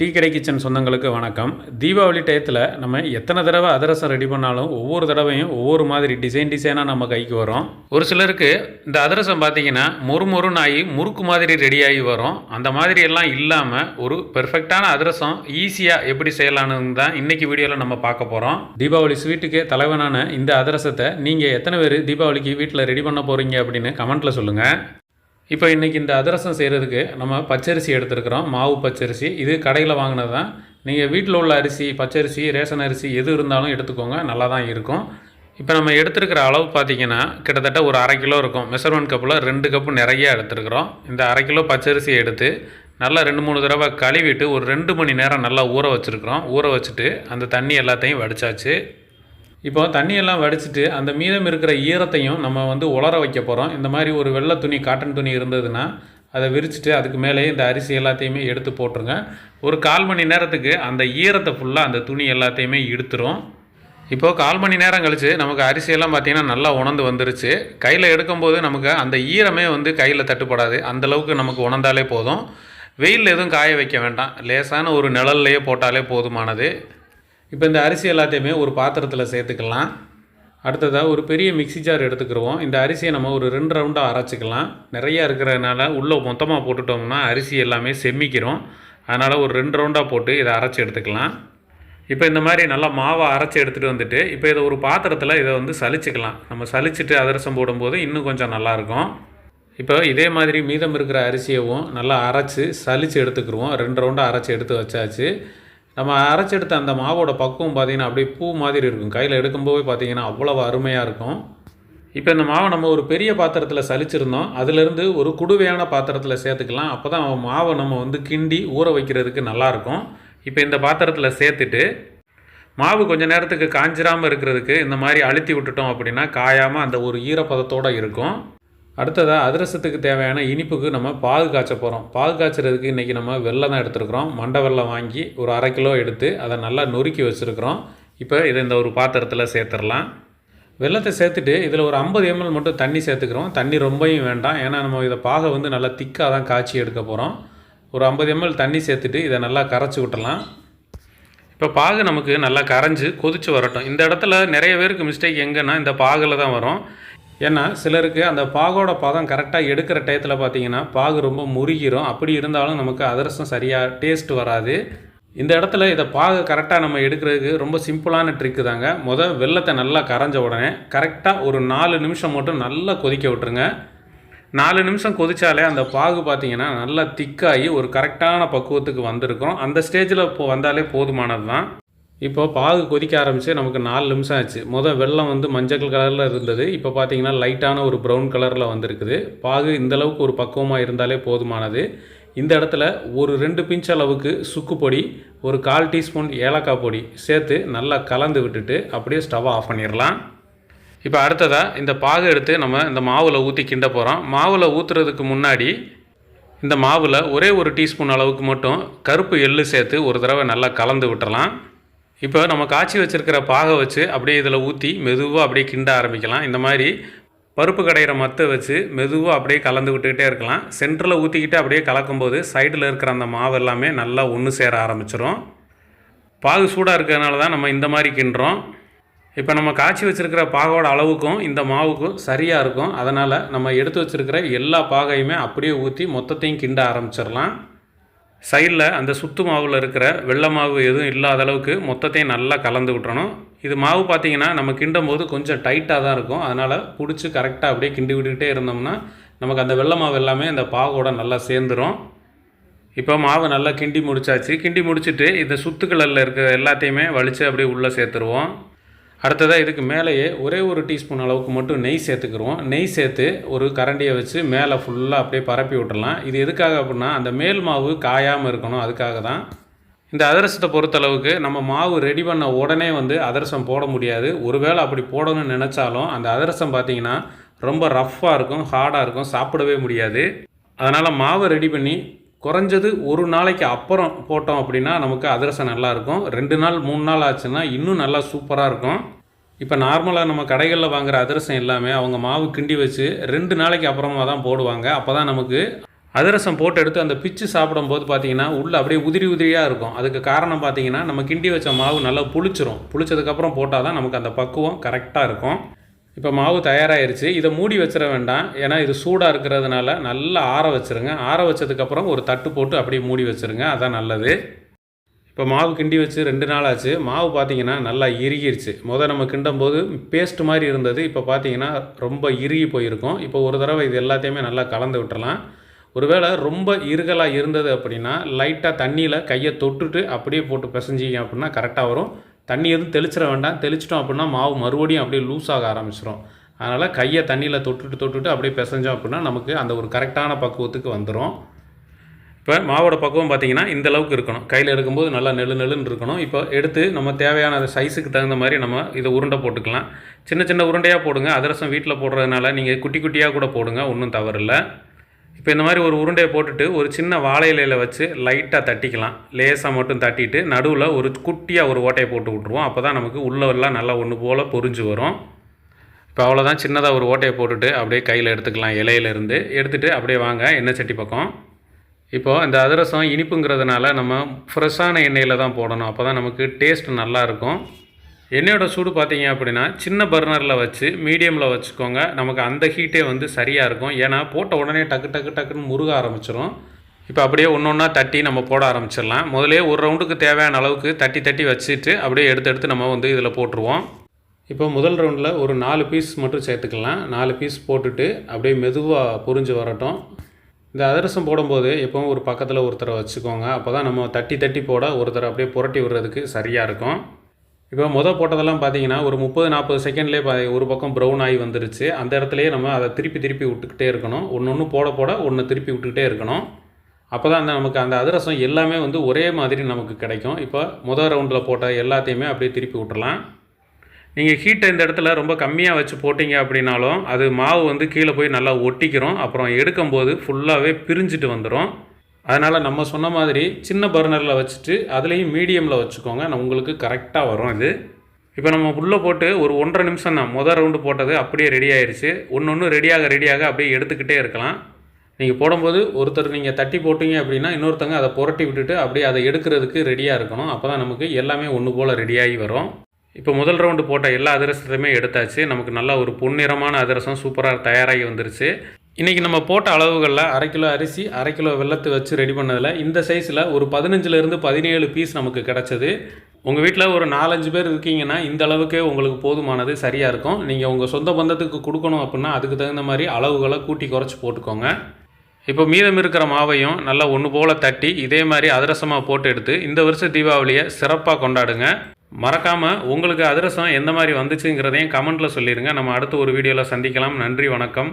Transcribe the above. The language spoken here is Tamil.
டீ கடை கிச்சன் சொந்தங்களுக்கு வணக்கம். தீபாவளி டயத்தில் நம்ம எத்தனை தடவை அதிரசம் ரெடி பண்ணாலும் ஒவ்வொரு தடவையும் ஒவ்வொரு மாதிரி டிசைன் டிசைனாக நம்ம கைக்கு வரும். ஒரு சிலருக்கு இந்த அதிரசம் பார்த்தீங்கன்னா மொறு மொறுன்னு ஆகி முறுக்கு மாதிரி ரெடியாகி வரும். அந்த மாதிரி எல்லாம் இல்லாமல் ஒரு பெர்ஃபெக்டான அதிரசம் ஈஸியாக எப்படி செய்யலான்னு தான் இன்னைக்கு வீடியோவில் நம்ம பார்க்க போகிறோம் தீபாவளி ஸ்வீட்டுக்கு தலைவனான இந்த அதிரசத்தை நீங்கள் எத்தனை பேர் தீபாவளிக்கு வீட்டில் ரெடி பண்ண போகிறீங்க அப்படின்னு கமெண்ட்டில் சொல்லுங்கள் இப்போ இன்றைக்கி இந்த அதிரசம் செய்கிறதுக்கு நம்ம பச்சரிசி எடுத்துருக்குறோம். மாவு பச்சரிசி. இது கடையில் வாங்கினது தான் நீங்கள் வீட்டில் உள்ள அரிசி பச்சரிசி ரேஷன் அரிசி எது இருந்தாலும் எடுத்துக்கோங்க. நல்லா தான் இருக்கும். இப்போ நம்ம எடுத்துருக்கிற அளவு பார்த்தீங்கன்னா கிட்டத்தட்ட ஒரு அரை கிலோ இருக்கும். மெஷர்மெண்ட் கப்பில் ரெண்டு கப்பு நிறையா எடுத்துருக்குறோம். இந்த அரை கிலோ பச்சரிசி எடுத்து நல்லா ரெண்டு மூணு தடவை கழுவிட்டு ஒரு ரெண்டு மணி நேரம் நல்லா ஊற வச்சுருக்குறோம். ஊற வச்சுட்டு அந்த தண்ணி எல்லாத்தையும் வடிச்சாச்சு. இப்போ தண்ணியெல்லாம் வடிச்சிட்டு அந்த மீதம் இருக்கிற ஈரத்தையும் நம்ம வந்து உலர வைக்க போகிறோம் இந்த மாதிரி ஒரு வெள்ளை துணி காட்டன் துணி இருந்ததுன்னா அதை விரிச்சிட்டு அதுக்கு மேலேயே இந்த அரிசி எல்லாத்தையுமே எடுத்து போட்டுருங்க. ஒரு கால் மணி நேரத்துக்கு அந்த ஈரத்தை ஃபுல்லாக அந்த துணி எல்லாத்தையுமே இழுத்துரும் இப்போது கால் மணி நேரம் கழித்து நமக்கு அரிசியெல்லாம் பார்த்திங்கன்னா நல்லா உணர்ந்து வந்துருச்சு. கையில் எடுக்கும்போது நமக்கு அந்த ஈரமே வந்து கையில் தட்டுப்படாது. அந்தளவுக்கு நமக்கு உணர்ந்தாலே போதும். வெயில் எதுவும் காய வைக்க வேண்டாம். லேசான ஒரு நிழல்லையே போட்டாலே போதுமானது. இப்போ இந்த அரிசி எல்லாத்தையுமே ஒரு பாத்திரத்தில் சேர்த்துக்கலாம். அடுத்ததாக ஒரு பெரிய மிக்ஸி ஜார் எடுத்துக்கிடுவோம் இந்த அரிசியை நம்ம ஒரு ரெண்டு ரவுண்டாக அரைச்சிக்கலாம். நிறையா இருக்கிறதுனால உள்ளே மொத்தமாக போட்டுட்டோம்னா அரிசி எல்லாமே செம்மிக்கிறோம் அதனால் ஒரு ரெண்டு ரவுண்டாக போட்டு இதை அரைச்சி எடுத்துக்கலாம். இப்போ இந்த மாதிரி நல்லா மாவை அரைச்சி எடுத்துகிட்டு வந்துட்டு இப்போ இதை ஒரு பாத்திரத்தில் இதை வந்து சலிச்சுக்கலாம் நம்ம சலிச்சுட்டு அதிரசம் போடும்போது இன்னும் கொஞ்சம் நல்லாயிருக்கும். இப்போ இதே மாதிரி மீதம் இருக்கிற அரிசியவும் நல்லா அரைச்சி சலித்து எடுத்துக்கிடுவோம் ரெண்டு ரவுண்டாக அரைச்சி எடுத்து வச்சாச்சு. நம்ம அரைச்செடுத்த அந்த மாவோட பக்குவம் பார்த்தீங்கன்னா அப்படியே பூ மாதிரி இருக்கும். கையில் எடுக்கும்போது பார்த்தீங்கன்னா அவ்வளோ அருமையாக இருக்கும். இப்போ இந்த மாவை நம்ம ஒரு பெரிய பாத்திரத்தில் சலிச்சிருந்தோம். அதுலேருந்து ஒரு குடுவையான பாத்திரத்தில் சேர்த்துக்கலாம். அப்போ தான் மாவை நம்ம வந்து கிண்டி ஊற வைக்கிறதுக்கு நல்லாயிருக்கும் இப்போ இந்த பாத்திரத்தில் சேர்த்துட்டு மாவு கொஞ்ச நேரத்துக்கு காஞ்சிராமல் இருக்கிறதுக்கு இந்த மாதிரி அழுத்தி விட்டுட்டோம் அப்படின்னா காயாமல் அந்த ஒரு ஈரப்பதத்தோடு இருக்கும். அடுத்ததாக அதிரசத்துக்கு தேவையான இனிப்புக்கு நம்ம பால் காய்ச்ச போகிறோம் பால் காய்ச்சறதுக்கு இன்றைக்கி நம்ம வெள்ளம் தான் எடுத்துருக்குறோம். மண்டை வெள்ளம் வாங்கி ஒரு அரை கிலோ எடுத்து அதை நல்லா நொறுக்கி வச்சுருக்குறோம். இப்போ இதை இந்த ஒரு பாத்திரத்தில் சேர்த்துடலாம். வெள்ளத்தை சேர்த்துட்டு இதில் ஒரு ஐம்பது எம்எல் மட்டும் தண்ணி சேர்த்துக்கிறோம். தண்ணி ரொம்பவும் வேண்டாம். ஏன்னா நம்ம இதை பாகை வந்து நல்லா திக்காக தான் காய்ச்சி எடுக்க போகிறோம் ஒரு ஐம்பது எம்எல் தண்ணி சேர்த்துட்டு இதை நல்லா கரைச்சி விட்டலாம் இப்போ பாகு நமக்கு நல்லா கரைஞ்சி கொதித்து வரட்டும். இந்த இடத்துல நிறைய பேருக்கு மிஸ்டேக் எங்கன்னா இந்த பாகில் தான் வரும். ஏன்னா சிலருக்கு அந்த பாகோட பதம் கரெக்டாக எடுக்கிற டயத்தில் பார்த்தீங்கன்னா பாகு ரொம்ப முருகிரும். அப்படி இருந்தாலும் நமக்கு அதிரசம் சரியாக டேஸ்ட் வராது. இந்த இடத்துல இதை பாகு கரெக்டாக நம்ம எடுக்கிறதுக்கு ரொம்ப சிம்பிளான ட்ரிக்கு தாங்க. முதல் வெள்ளத்தை நல்லா கரைஞ்ச உடனே கரெக்டாக ஒரு நாலு நிமிஷம் மட்டும் நல்லா கொதிக்க விட்டுருங்க. நாலு நிமிஷம் கொதிச்சாலே அந்த பாகு பார்த்தீங்கன்னா நல்லா திக்காகி ஒரு கரெக்டான பக்குவத்துக்கு வந்திருக்கும். அந்த ஸ்டேஜில் இப்போ வந்தாலே போதுமானது தான் இப்போ பாகு கொதிக்க ஆரம்பித்து நமக்கு நாலு நிமிஷம் ஆச்சு. மொதல் வெள்ளம் வந்து மஞ்சள் கலரில் இருந்தது. இப்போ பார்த்தீங்கன்னா லைட்டான ஒரு ப்ரௌன் கலரில் வந்திருக்குது. பாகு இந்தளவுக்கு ஒரு பக்குவமாக இருந்தாலே போதுமானது. இந்த இடத்துல ஒரு ரெண்டு பிஞ்ச் அளவுக்கு சுக்கு பொடி ஒரு கால் டீஸ்பூன் ஏலக்காய் பொடி சேர்த்து நல்லா கலந்து விட்டுட்டு அப்படியே ஸ்டவ் ஆஃப் பண்ணிடலாம். இப்போ அடுத்ததாக இந்த பாகு எடுத்து நம்ம இந்த மாவில் ஊற்றி கிண்ட போகிறோம் மாவில் ஊற்றுறதுக்கு முன்னாடி இந்த மாவில் ஒரே ஒரு டீஸ்பூன் அளவுக்கு மட்டும் கருப்பு எள்ளு சேர்த்து ஒரு தடவை நல்லா கலந்து விட்டுறலாம். இப்போ நம்ம காய்ச்சி வச்சுருக்கிற பாகை வச்சு அப்படியே இதில் ஊற்றி மெதுவாக அப்படியே கிண்ட ஆரம்பிக்கலாம். இந்த மாதிரி பருப்பு கடையிற மத்தை வச்சு மெதுவாக அப்படியே கலந்து விட்டுக்கிட்டே இருக்கலாம். சென்டரில் ஊற்றிக்கிட்டு அப்படியே கலக்கும்போது சைடில் இருக்கிற அந்த மாவு எல்லாமே நல்லா ஒன்று சேர ஆரம்பிச்சிடும் பாகு சூடாக இருக்கிறதுனால தான் நம்ம இந்த மாதிரி கிண்டுறோம். இப்போ நம்ம காய்ச்சி வச்சுருக்கிற பாகோட அளவுக்கும் இந்த மாவுக்கும் சரியாக இருக்கும். அதனால் நம்ம எடுத்து வச்சுருக்கிற எல்லா பாகையுமே அப்படியே ஊற்றி மொத்தத்தையும் கிண்ட ஆரம்பிச்சிடலாம். சைடில் அந்த சுத்து மாவில் இருக்கிற வெள்ளை மாவு எதுவும் இல்லாத அளவுக்கு மொத்தத்தையும் நல்லா கலந்து விட்டுறணும். இது மாவு பார்த்திங்கன்னா நம்ம கிண்டும் போது கொஞ்சம் டைட்டாக தான் இருக்கும். அதனால் பிடிச்சி கரெக்டாக அப்படியே கிண்டி விட்டுக்கிட்டே இருந்தோம்னா நமக்கு அந்த வெள்ளை மாவு எல்லாமே அந்த பாகோட நல்லா சேர்ந்துடும் இப்போ மாவு நல்லா கிண்டி முடிச்சாச்சு. கிண்டி முடிச்சுட்டு இந்த சுத்துக்களில் இருக்கிற எல்லாத்தையுமே வலித்து அப்படியே உள்ளே சேர்த்துருவோம். அடுத்ததாக இதுக்கு மேலேயே ஒரே ஒரு டீஸ்பூன் அளவுக்கு மட்டும் நெய் சேர்த்துக்கிறோம் நெய் சேர்த்து ஒரு கரண்டியை வச்சு மேலே ஃபுல்லாக அப்படியே பரப்பி விட்டுடலாம் இது எதுக்காக அப்படின்னா அந்த மேல் மாவு காயாமல் இருக்கணும். அதுக்காக தான். இந்த அதிரசத்தை பொறுத்தளவுக்கு நம்ம மாவு ரெடி பண்ண உடனே வந்து அதிரசம் போட முடியாது. ஒருவேளை அப்படி போடணும்னு நினச்சாலும் அந்த அதிரசம் பார்த்திங்கன்னா ரொம்ப ரஃப்பாக இருக்கும் ஹார்டாக இருக்கும் சாப்பிடவே முடியாது. அதனால் மாவை ரெடி பண்ணி குறைஞ்சது ஒரு நாளைக்கு அப்புறம் போட்டோம் அப்படின்னா நமக்கு அதிரசம் நல்லாயிருக்கும் ரெண்டு நாள் மூணு நாள் ஆச்சுன்னா இன்னும் நல்லா சூப்பராக இருக்கும். இப்போ நார்மலாக நம்ம கடைகளில் வாங்குகிற அதிரசம் எல்லாமே அவங்க மாவு கிண்டி வச்சு ரெண்டு நாளைக்கு அப்புறமா தான் போடுவாங்க. அப்போ தான் நமக்கு அதிரசம் போட்டு எடுத்து அந்த பிச்சு சாப்பிடும்போது பார்த்திங்கன்னா உள்ளே அப்படியே உதிரி உதிரியாக இருக்கும். அதுக்கு காரணம் பார்த்தீங்கன்னா நம்ம கிண்டி வச்ச மாவு நல்லா புளிச்சிரும். புளிச்சதுக்கப்புறம் போட்டால் தான் நமக்கு அந்த பக்குவம் கரெக்டாக இருக்கும். இப்போ மாவு தயாராகிருச்சு இதை மூடி வச்சிட வேண்டாம். ஏன்னா இது சூடாக இருக்கிறதுனால நல்லா ஆற வச்சிருங்க. ஆற வச்சதுக்கப்புறம் ஒரு தட்டு போட்டு அப்படியே மூடி வச்சிருங்க. அதான் நல்லது. இப்போ மாவு கிண்டி வச்சு ரெண்டு நாள் ஆச்சு. மாவு பார்த்தீங்கன்னா நல்லா இறுகிருச்சு. முதல் நம்ம கிண்டும் போது பேஸ்ட் மாதிரி இருந்தது. இப்போ பார்த்தீங்கன்னா ரொம்ப இறுகி போயிருக்கும். இப்போ ஒரு தடவை இது எல்லாத்தையுமே நல்லா கலந்து விட்டுறலாம். ஒருவேளை ரொம்ப இறுகலாக இருந்தது அப்படின்னா லைட்டாக தண்ணியில் கையை தொட்டுட்டு அப்படியே போட்டு பிசைஞ்சிங்க அப்படின்னா கரெக்டாக வரும். தண்ணி எதுவும் தெளிச்சிட வேண்டாம். தெளிச்சிட்டோம் அப்படின்னா மாவு மறுபடியும் அப்படியே லூஸ் ஆக ஆரம்பிச்சிடும் அதனால் கையை தண்ணியில் தொட்டுட்டு தொட்டுட்டு அப்படியே பிசைஞ்சோம் அப்படின்னா நமக்கு அந்த ஒரு கரெக்டான பக்குவத்துக்கு வந்துடும் இப்போ மாவோட பக்குவம் பார்த்தீங்கன்னா இந்த அளவுக்கு இருக்கணும். கையில் எடுக்கும்போது நல்லா நெழு நெழுன்னு இருக்கணும். இப்போ எடுத்து நம்ம தேவையான சைஸுக்கு தகுந்த மாதிரி நம்ம இதை உருண்டை போட்டுக்கலாம். சின்ன சின்ன உருண்டையாக போடுங்க. அதிரசம் வீட்டில் போடுறதுனால நீங்கள் குட்டி குட்டியாக கூட போடுங்க. ஒன்றும் தவறில்லை. இப்போ இந்த மாதிரி ஒரு உருண்டையை போட்டுட்டு ஒரு சின்ன வாழை இலையில் வச்சு லைட்டாக தட்டிக்கலாம். லேசாக மட்டும் தட்டிட்டு நடுவில் ஒரு குட்டியாக ஒரு ஓட்டையை போட்டு விட்ருவோம் அப்போ தான் நமக்கு உள்ளவெல்லாம் நல்லா ஒன்று போல் பொரிஞ்சு வரும். இப்போ அவ்வளோதான் சின்னதாக ஒரு ஓட்டையை போட்டுட்டு அப்படியே கையில் எடுத்துக்கலாம் இலையிலேருந்து எடுத்துகிட்டு அப்படியே வாங்க எண்ணெய் சட்டி பக்கம். இப்போது இந்த அதிரசம் இனிப்புங்கிறதுனால நம்ம ஃப்ரெஷ்ஷான எண்ணெயில் தான் போடணும். அப்போ தான் நமக்கு டேஸ்ட் நல்லாயிருக்கும் எண்ணெயோட சூடு பார்த்தீங்க அப்படின்னா சின்ன பர்னரில் வச்சு மீடியமில் வச்சுக்கோங்க. நமக்கு அந்த ஹீட்டே வந்து சரியாக இருக்கும். ஏன்னா போட்ட உடனே டக்கு டக்கு டக்குன்னு முருக ஆரம்பிச்சிடும் இப்போ அப்படியே ஒன்று ஒன்றா தட்டி நம்ம போட ஆரம்பிச்சிடலாம். முதலே ஒரு ரவுண்டுக்கு தேவையான அளவுக்கு தட்டி தட்டி வச்சுட்டு அப்படியே எடுத்து எடுத்து நம்ம வந்து இதில் போட்டுருவோம். இப்போ முதல் ரவுண்டில் ஒரு நாலு பீஸ் மட்டும் சேர்த்துக்கலாம். நாலு பீஸ் போட்டுட்டு அப்படியே மெதுவாக புரிஞ்சு வரட்டும். இந்த அதிரசம் போடும்போது எப்பவும் ஒரு பக்கத்தில் ஒருத்தரை வச்சுக்கோங்க. அப்போ தான் நம்ம தட்டி தட்டி போட ஒருத்தரை அப்படியே புரட்டி விடுறதுக்கு சரியாக இருக்கும். இப்போ மொதல் போட்டதெல்லாம் பார்த்தீங்கன்னா ஒரு முப்பது நாற்பது செகண்ட்லேயே பா ஒரு பக்கம் ப்ரௌன் ஆகி வந்துருச்சு. அந்த இடத்துலையே நம்ம அதை திருப்பி திருப்பி விட்டுக்கிட்டே இருக்கணும். ஒன்று ஒன்று போட போட ஒன்று திருப்பி விட்டுக்கிட்டே இருக்கணும். அப்போ தான் அந்த நமக்கு அந்த அதிரசம் எல்லாமே வந்து ஒரே மாதிரி நமக்கு கிடைக்கும். இப்போ முதல் ரவுண்டில் போட்ட எல்லாத்தையுமே அப்படியே திருப்பி விட்டுறலாம். நீங்கள் ஹீட்டை இந்த இடத்துல ரொம்ப கம்மியாக வச்சு போட்டிங்க அப்படின்னாலும் அது மாவு வந்து கீழே போய் நல்லா ஒட்டிக்கிறோம். அப்புறம் எடுக்கும்போது ஃபுல்லாகவே பிரிஞ்சுட்டு வந்துடும் அதனால் நம்ம சொன்ன மாதிரி சின்ன பர்னரில் வச்சுட்டு அதுலேயும் மீடியமில் வச்சுக்கோங்க. நான் உங்களுக்கு கரெக்டாக வரும் இது. இப்போ நம்ம உள்ளே போட்டு ஒரு ஒன்றரை நிமிஷம் தான் முதல் ரவுண்டு போட்டது அப்படியே ரெடி ஆயிடுச்சு ஒன்று ஒன்று ரெடியாக ரெடியாக அப்படியே எடுத்துக்கிட்டே இருக்கலாம். நீங்கள் போடும்போது ஒருத்தர் நீங்கள் தட்டி போட்டிங்க அப்படின்னா இன்னொருத்தங்க அதை புரட்டி விட்டுட்டு அப்படியே அதை எடுக்கிறதுக்கு ரெடியாக இருக்கணும். அப்போ தான் நமக்கு எல்லாமே ஒன்று போல் ரெடியாகி வரும். இப்போ முதல் ரவுண்டு போட்ட எல்லா அதிரசத்தையுமே எடுத்தாச்சு. நமக்கு நல்ல ஒரு பொன்னிறமான அதிரசம் சூப்பராக தயாராகி வந்துருச்சு. இன்றைக்கி நம்ம போட்ட அளவுகளில் அரை கிலோ அரிசி அரை கிலோ வெள்ளத்தை வச்சு ரெடி பண்ணதில் இந்த சைஸில் ஒரு பதினஞ்சுலேருந்து பதினேழு பீஸ் நமக்கு கிடச்சிது. உங்கள் வீட்டில் ஒரு நாலஞ்சு பேர் இருக்கீங்கன்னா இந்த அளவுக்கே உங்களுக்கு போதுமானது சரியாக இருக்கும். நீங்கள் உங்கள் சொந்த பந்தத்துக்கு கொடுக்கணும் அப்படின்னா அதுக்கு தகுந்த மாதிரி அளவுகளை கூட்டி குறைச்சி போட்டுக்கோங்க. இப்போ மீதம் இருக்கிற மாவையும் நல்லா ஒன்று போல் தட்டி இதே மாதிரி அதிரசமாக போட்டு எடுத்து இந்த வருஷம் தீபாவளியை சிறப்பாக கொண்டாடுங்க. மறக்காமல் உங்களுக்கு அதிரசம் எந்த மாதிரி வந்துச்சுங்கிறதையும் கமெண்ட்டில் சொல்லிடுங்க நம்ம அடுத்த ஒரு வீடியோவில் சந்திக்கலாம். நன்றி வணக்கம்.